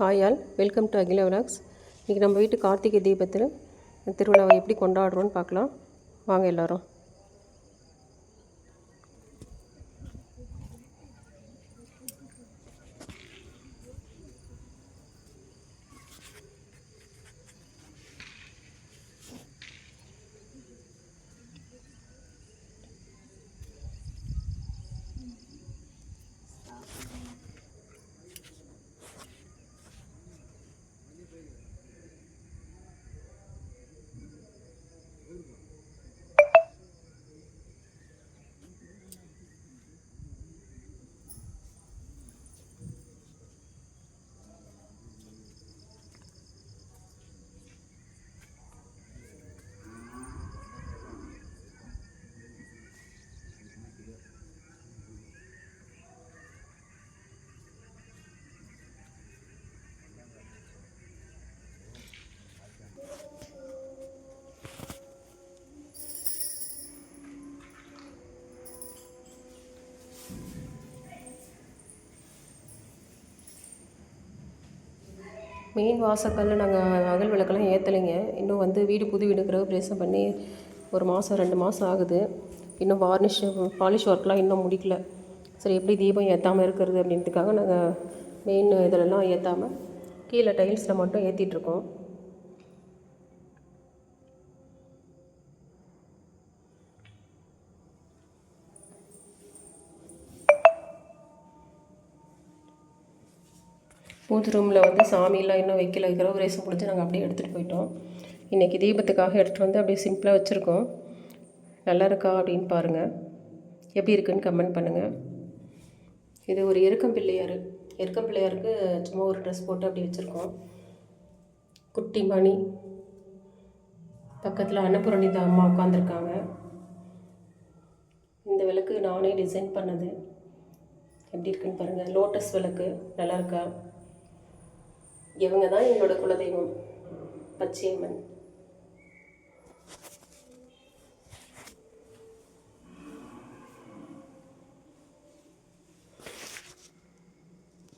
Hi all welcome to Akila vlogs இன்றைக்கி நம்ம வீட்டு கார்த்திகை தீபத்தில் திருவிழாவை எப்படி கொண்டாடுறோன்னு பார்க்கலாம். வாங்க எல்லாரும். மெயின் வாசக்கல்ல நாங்கள் அகல் விளக்கெல்லாம் ஏற்றலைங்க இன்னும் வந்து வீடு புது வீடு கிரகப்பிரவேசம் பண்ணி ஒரு மாதம் ரெண்டு மாதம் ஆகுது. இன்னும் வார்னிஷ் பாலிஷ் ஒர்க்லாம் இன்னும் முடிக்கல. சரி எப்படி தீபம் ஏற்றாமல் இருக்கிறது அப்படின்றதுக்காக நாங்கள் மெயின் இதிலெல்லாம் ஏற்றாமல் கீழே டைல்ஸில் மட்டும் ஏற்றிட்டுருக்கோம் பூஜை ரூமில் வந்து சாமியெல்லாம் இன்னும் வைக்கல. கிரகப்பிரவேசம் முடிஞ்சு நாங்கள் அப்படியே எடுத்துகிட்டு போயிட்டோம். இன்றைக்கி தீபத்துக்காக எடுத்துகிட்டு வந்து அப்படியே சிம்பிளாக வச்சுருக்கோம். நல்லா இருக்கா அப்படின்னு பாருங்கள் எப்படி இருக்குன்னு கமெண்ட் பண்ணுங்கள் இது ஒரு எருக்கம் பிள்ளையார். எருக்கம் பிள்ளையாருக்கு சும்மா ஒரு ட்ரெஸ் போட்டு அப்படி வச்சுருக்கோம். குட்டி மணி. பக்கத்தில் அன்னபூரணிதா அம்மா உட்காந்துருக்காங்க இந்த விளக்கு நானே டிசைன் பண்ணது. எப்படி இருக்குன்னு பாருங்கள் லோட்டஸ் விளக்கு. நல்லா இருக்கா? இவங்க தான் என்னோட குலதெய்வம் பச்சையம்மன்.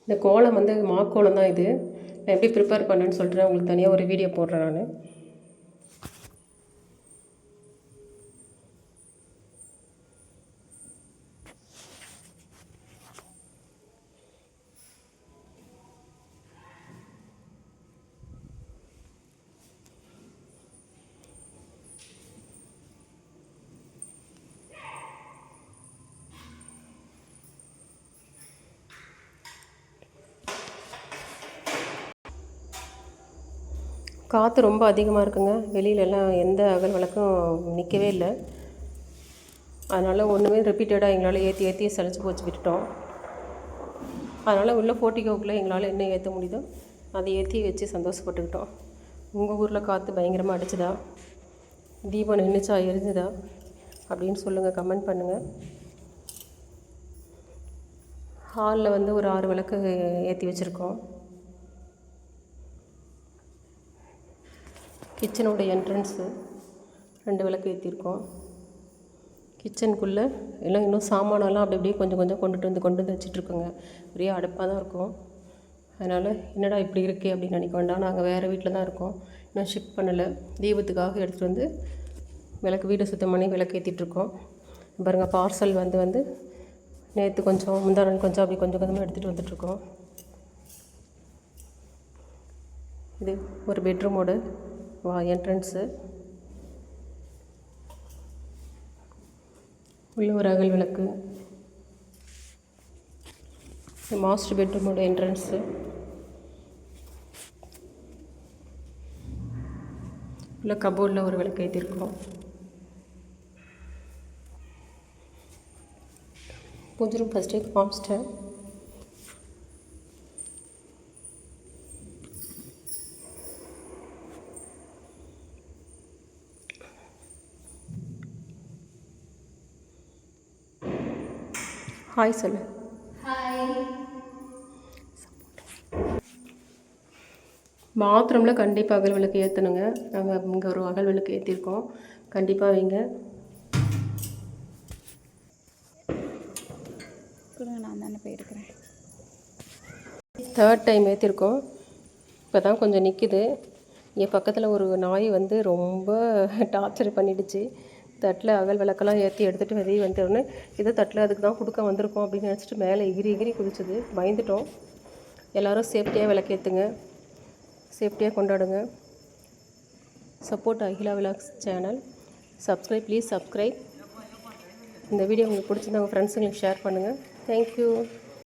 இந்த கோலம் வந்து மாக்கோலம் தான் இது. நான் எப்படி ப்ரிப்பேர் பண்ணேன்னு சொல்லிட்டு உங்களுக்கு தனியாக ஒரு வீடியோ போடுறேன் நான். காற்று ரொம்ப அதிகமாக இருக்குங்க. வெளியிலலாம் எந்த அகல் விளக்கும் நிற்கவே இல்லை. அதனால் ஒன்றுமே ரிப்பீட்டடாக எங்களால் ஏற்றி ஏற்றி சளிச்சு போச்சு விட்டுட்டோம். அதனால் உள்ள போட்டிக்கோக்குள்ளே எங்களால் என்ன ஏற்ற முடியுதோ அதை ஏற்றி வச்சு சந்தோஷப்பட்டுக்கிட்டோம். உங்கள் ஊரில் காற்று பயங்கரமாக அடிச்சுதா? தீபம் நின்றுச்சா எரிஞ்சுதா? அப்படின்னு சொல்லுங்கள் கமெண்ட் பண்ணுங்கள் ஹாலில் வந்து ஒரு ஆறு விளக்கு ஏற்றி வச்சுருக்கோம். கிச்சனோட என்ட்ரன்ஸு ரெண்டு விளக்கு ஏற்றிருக்கோம். கிச்சனுக்குள்ளே எல்லாம் இன்னும் சாமானெல்லாம் அப்படி அப்படியே கொஞ்சம் கொஞ்சம் கொண்டுட்டு வந்து கொண்டு வந்து வச்சுட்ருக்கோங்க. ஒரே அடுப்பாக தான் இருக்கும். அதனால் என்னடா இப்படி இருக்கே அப்படின்னு நினைக்க வேண்டாம். நாங்கள் வேறு வீட்டில் தான் இருக்கோம். இன்னும் ஷிஃப்ட் பண்ணலை. தீபத்துக்காக எடுத்துகிட்டு வந்து விளக்கு வீடு சுத்தம் பண்ணி விளக்கு ஏற்றிட்டுருக்கோம் பாருங்கள் பார்சல் வந்து வந்து நேற்று கொஞ்சம் முந்தா கொஞ்சம் அப்படி கொஞ்சம் கொஞ்சமாக எடுத்துகிட்டு வந்துட்ருக்கோம். இது ஒரு பெட்ரூமோட வா என்ட்ரன்ஸு உள்ள ஒரு அகல் விளக்கு. மாஸ்டர் பெட்ரூமோட என்ட்ரன்ஸு உள்ள கபோர்டில் ஒரு விளக்கு ஏற்றிருக்கோம் பூஜை ரூம் ஃபஸ்ட்டே காமிச்சிட்டேன் ஹாய் சொல்லு. பாத்ரூமில் கண்டிப்பாக அகல் விளக்கு ஏற்றணுங்க நாங்கள் இங்கே ஒரு அகல் விளக்கு ஏற்றிருக்கோம் கண்டிப்பாக வைங்க. கொடுங்க நான் தானே போயிருக்கிறேன் தேர்ட் டைம் ஏற்றிருக்கோம் இப்போ தான் கொஞ்சம் நிற்கிது என் பக்கத்தில் ஒரு நாய் வந்து ரொம்ப டார்ச்சர் பண்ணிடுச்சு. தட்டில் அகல் விளக்கெல்லாம் ஏற்றி எடுத்துகிட்டு வெளியே வந்துட்டோன்னே இதை தட்டில் அதுக்கு தான் கொடுக்க வந்திருக்கோம் அப்படின்னு நினச்சிட்டு மேலே எகிரி எகிரி குதிச்சது. பயந்துட்டோம். எல்லோரும் சேஃப்டியாக விளக்கேற்றுங்க சேஃப்டியாக கொண்டாடுங்க. Support Akila vlogs channel. Subscribe please subscribe. இந்த வீடியோ உங்களுக்கு பிடிச்சிருந்தா உங்கள் ஃப்ரெண்ட்ஸுங்களுக்கு ஷேர் பண்ணுங்கள் தேங்க்யூ